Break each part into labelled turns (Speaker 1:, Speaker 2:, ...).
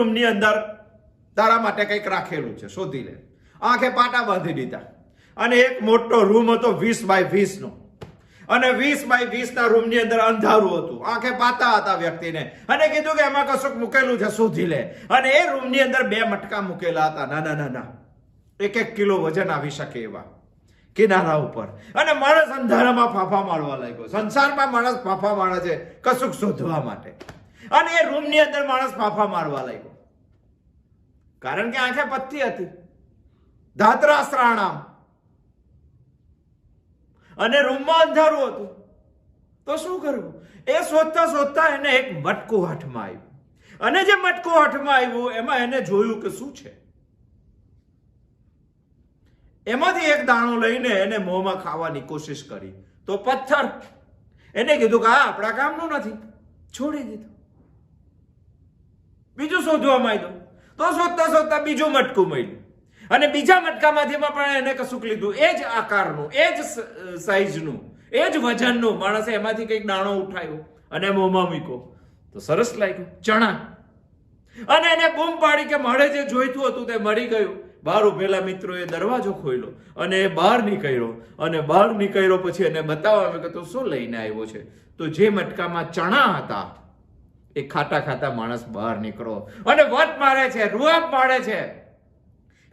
Speaker 1: રૂમની અંદર તારા માટે કંઈક રાખેલું છે, શોધી લે. આંખે પાટા બાંધી દીધા. અને એક મોટો રૂમ હતો વીસ બાય વીસનો. અને વીસ બાય વીસના રૂમની અંદર અંધારું હતું. આંખે પાતા હતા વ્યક્તિને. અને કીધું કે એમાં કશુંક મૂકેલું છે, શોધી લે. અને એ રૂમની અંદર બે મટકા મૂકેલા હતા. નાના નાના એક એક કિલો વજન આવી શકે એવા. કિનારા ઉપર. અને માણસ અંધારામાં ફાફા મારવા લાગ્યો. સંસારમાં માણસ ફાફા મારે છે, કશુંક શોધવા માટે. અને એ રૂમની અંદર માણસ ફાફા મારવા લાગ્યો. કારણ કે આંખે પથ્થી હતી. ધાત્રા શ્રાણામ અને રૂમમાં અંધારું હતું. તો શું કરવું? એ શોધતા શોધતા એને એક મટકું હાથમાં આવ્યું. અને જે મટકું હાથમાં આવ્યું, એમાં એને જોયું કે શું છે? એમાંથી એક દાણો લઈને એને મોંમાં ખાવાની કોશિશ કરી. તો પથ્થર. એને કીધું કે આ આપણા કામનું નથી. છોડી દીધું. બીજું શોધવા માંડ્યું. તો શોધતા શોધતા બીજું મટકું મળ્યું. અને બીજા મટકામાંથી પણ એને કશુંક લીધું. એ જ આકારનું, એ જ સાઈઝનું, એ જ વજનનું માણસે એમાંથી કંઈક દાણો ઉઠાવ્યો અને મોંમાં મૂક્યો. તો સરસ લાગ્યું. ચણા. અને એને બૂમ પાડી કે મળે જે જોઈતું હતું તે મળી ગયું. બહાર ઉભેલા મિત્રોએ દરવાજો ખોલ્યો અને એ બહાર નીકળ્યો. અને બહાર નીકળ્યો પછી એને બતાવવા કે તું શું લઈને આવ્યો છે? તો જે મટકામાં ચણા હતા એ ખાતા ખાતા માણસ બહાર નીકળો. અને વટ મારે છે, રૂઆબ મારે છે.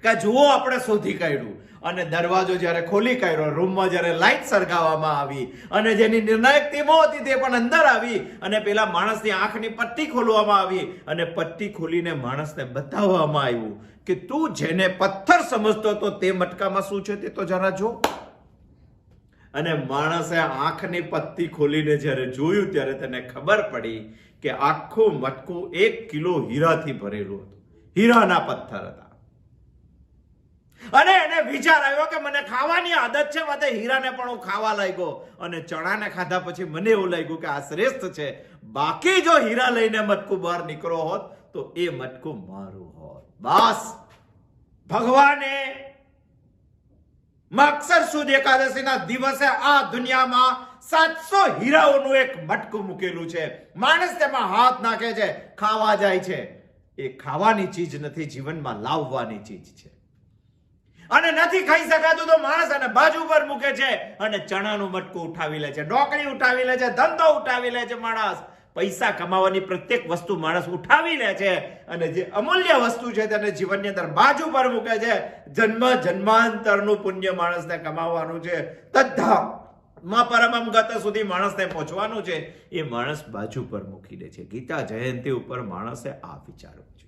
Speaker 1: કે જુઓ આપણે શોધી કાઢ્યું. અને દરવાજો જ્યારે ખોલી કાઢ્યો, રૂમમાં જ્યારે લાઈટ સળગાવવામાં આવી, અને જેની નિર્ણાયક ટીમો હતી તે પણ અંદર આવી, અને પેલા માણસની આંખની પટ્ટી ખોલવામાં આવી, અને પટ્ટી ખોલીને માણસને બતાવવામાં આવ્યું કે તું જેને પથ્થર સમજતો હતો તે મટકામાં શું છે તે તો જરા જો. અને માણસે આંખની પત્તી ખોલીને જ્યારે જોયું ત્યારે તેને ખબર પડી કે આખું મટકું એક કિલો હીરાથી ભરેલું હતું. હીરાના પથ્થર હતા. અને એને વિચાર આવ્યો કે મને ખાવાની આદત છે માટે હીરાને પણ હું ખાવા લાગ્યો. અને ચણાને ખાધા પછી મને એવું લાગ્યું કે આ શ્રેષ્ઠ છે. બાકી જો હીરા લઈને મટકું બહાર નીકળો હોત તો એ મટકું મારું હોત. બસ. ભગવાને મકસર સુદ એકાદશીના દિવસે આ દુનિયામાં સાતસો હીરાઓનું એક મટકું મૂકેલું છે. માણસ તેમાં હાથ નાખે છે, ખાવા જાય છે. એ ખાવાની ચીજ નથી, જીવનમાં લાવવાની ચીજ છે. અને નથી ખાઈ શકાતું તો માણસ અને બાજુ પર મૂકે છે અને ચણાનું મટકું ઉઠાવી લે છે ડોકળી ઉઠાવી લે છે, ધંધો ઉઠાવી લે છે માણસ. પૈસા કમાવાની પ્રત્યેક વસ્તુ માણસ ઉઠાવી લે છે અને જે અમૂલ્ય વસ્તુ છે તેને જીવનની અંદર બાજુ પર મૂકે છે. જન્મ જન્માંતરનું પુણ્ય માણસને કમાવાનું છે. તથા માં પરમમ ગત સુધી માણસને પહોંચવાનું છે. એ માણસ બાજુ પર મૂકી દે છે. ગીતા જયંતિ ઉપર માણસે આ વિચારવું છે